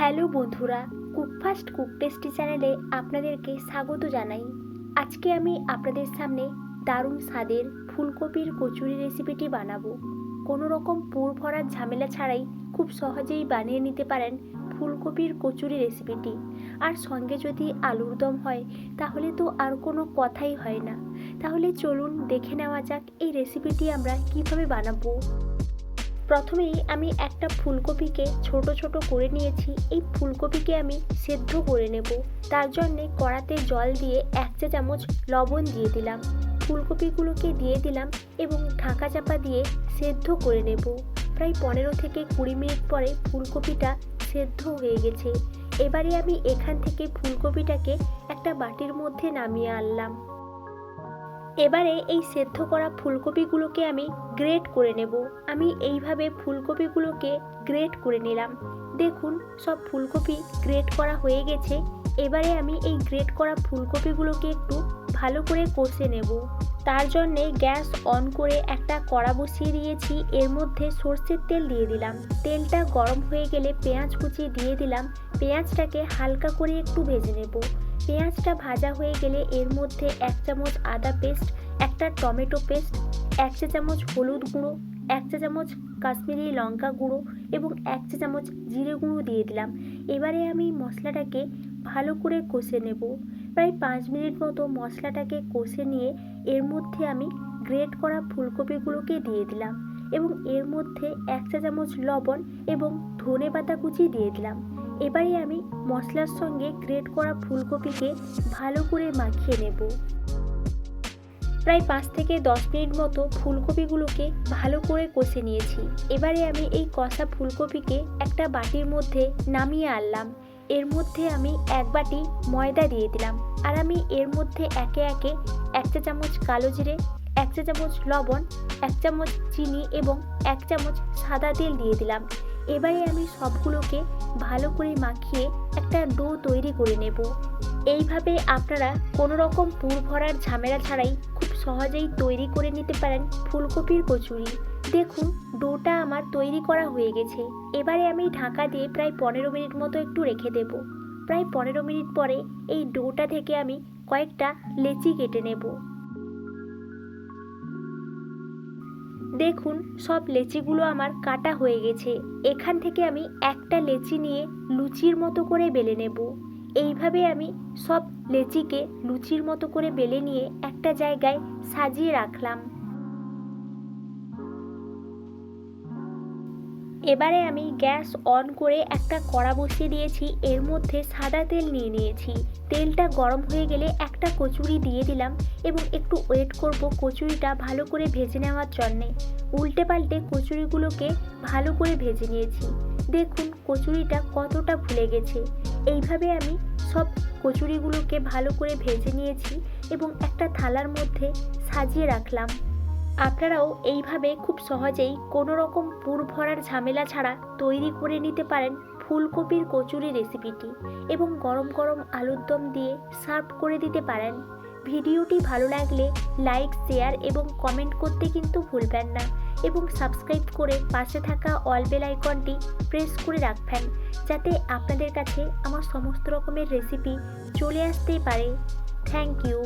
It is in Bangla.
হ্যালো বন্ধুরা, কুকফাস্ট কুক টেস্টি চ্যানেলে আপনাদেরকে স্বাগত জানাই। আজকে আমি আপনাদের সামনে দারুণ স্বাদের ফুলকপির কচুরি রেসিপিটি বানাবো। কোনো রকম পুর ভরার ঝামেলা ছাড়াই খুব সহজেই বানিয়ে নিতে পারেন ফুলকপির কচুরি রেসিপিটি। আর সঙ্গে যদি আলুর দম হয়, তাহলে তো আর কোনো কথাই হয় না। তাহলে চলুন দেখে নেওয়া যাক এই রেসিপিটি আমরা কীভাবে বানাবো। প্রথমেই আমি একটা ফুলকপিকে ছোট ছোট করে নিয়েছি। এই ফুলকপিকে আমি সেদ্ধ করে নেব। তার জন্যে কড়াতে জল দিয়ে এক চা চামচ লবণ দিয়ে দিলাম। ফুলকপিগুলোকে দিয়ে দিলাম এবং ঢাকা চাপা দিয়ে সেদ্ধ করে নেব। প্রায় পনেরো থেকে কুড়ি মিনিট পরে ফুলকপিটা সেদ্ধ হয়ে গেছে। এবারে আমি এখান থেকে ফুলকপিটাকে একটা বাটির মধ্যে নামিয়ে আনলাম। এবারে এই সেদ্ধ করা ফুলকপিগুলোকে আমি গ্রেট করে নেব। আমি এইভাবে ফুলকপিগুলোকে গ্রেট করে নিলাম। দেখুন, সব ফুলকপি গ্রেট করা হয়ে গেছে। এবারে আমি এই গ্রেট করা ফুলকপিগুলোকে একটু ভালো করে কষে নেব। তার জন্যে গ্যাস অন করে একটা কড়া বসিয়ে দিয়েছি। এর মধ্যে সর্ষের তেল দিয়ে দিলাম। তেলটা গরম হয়ে গেলে পেঁয়াজ কুচি দিয়ে দিলাম। পেঁয়াজটাকে হালকা করে একটু ভেজে নেব। পেঁয়াজটা ভাজা হয়ে গেলে এর মধ্যে এক চামচ আদা পেস্ট, একটা টমেটো পেস্ট, এক চা চামচ হলুদ গুঁড়ো, এক চা চামচ কাশ্মীরি লঙ্কা গুঁড়ো এবং এক চা চামচ জিরে গুঁড়ো দিয়ে দিলাম। এবারে আমি মশলাটাকে ভালো করে কষে নেব। প্রায় পাঁচ মিনিট মতো মশলাটাকে কষে নিয়ে এর মধ্যে আমি গ্রেট করা ফুলকপিগুলোকে দিয়ে দিলাম এবং এর মধ্যে এক চা চামচ লবণ এবং ধনে পাতা কুচি দিয়ে দিলাম। এবারে আমি মশলার সঙ্গে গ্রেট করা ফুলকপিকে ভালো করে মাখিয়ে নেব। প্রায় পাঁচ থেকে দশ মিনিট মতো ফুলকপিগুলোকে ভালো করে কষে নিয়েছি। এবারে আমি এই কষা ফুলকপিকে একটা বাটির মধ্যে নামিয়ে আনলাম। এর মধ্যে আমি এক বাটি ময়দা দিয়ে দিলাম। আর আমি এর মধ্যে একে একে এক চা চামচ কালো জিরে, এক চা চামচ লবণ, এক চামচ চিনি এবং এক চামচ সাদা তেল দিয়ে দিলাম। এবারে আমি সবগুলোকে ভালো করে মাখিয়ে একটা ডো তৈরি করে নেব। এইভাবে আপনারা কোনো রকম পুর ভরার ঝামেলা ছাড়াই খুব সহজেই তৈরি করে নিতে পারেন ফুলকপির কচুরি। দেখুন, ডোটা আমার তৈরি করা হয়ে গেছে। এবারে আমি ঢাকা দিয়ে প্রায় পনেরো মিনিট মতো একটু রেখে দেব। প্রায় পনেরো মিনিট পরে এই ডোটা থেকে আমি কয়েকটা লেচি কেটে নেব। দেখুন, সব লেচিগুলো আমার কাটা হয়ে গেছে। এখান থেকে আমি একটা লেচি নিয়ে লুচির মতো করে বেলে নেব। এইভাবে আমি সব লেচিকে লুচির মতো করে বেলে নিয়ে একটা জায়গায় সাজিয়ে রাখলাম। এবারে আমি গ্যাস অন করে একটা কড়া বসিয়ে দিয়েছি। এর মধ্যে সাদা তেল নিয়ে নিয়েছি। তেলটা গরম হয়ে গেলে একটা কচুরি দিয়ে দিলাম এবং একটু ওয়েট করব কচুরিটা ভালো করে ভেজে নেওয়ার জন্যে। উল্টে পাল্টে কচুরিগুলোকে ভালো করে ভেজে নিয়েছি। দেখুন কচুরিটা কতটা ফুলে গেছে। এইভাবে আমি সব কচুরিগুলোকে ভালো করে ভেজে নিয়েছি এবং একটা থালার মধ্যে সাজিয়ে রাখলাম। আপনারাও এইভাবে খুব সহজেই কোনো রকম পুর ভরার ঝামেলা ছাড়া তৈরি করে নিতে পারেন ফুলকপির কচুরি রেসিপিটি এবং গরম গরম আলুর দম দিয়ে সার্ভ করে দিতে পারেন। ভিডিওটি ভালো লাগলে লাইক, শেয়ার এবং কমেন্ট করতে কিন্তু ভুলবেন না এবং সাবস্ক্রাইব করে পাশে থাকা অল বেল আইকনটি প্রেস করে রাখবেন যাতে আপনাদের কাছে আমার সমস্ত রকমের রেসিপি চলে আসতেই পারে। Thank you.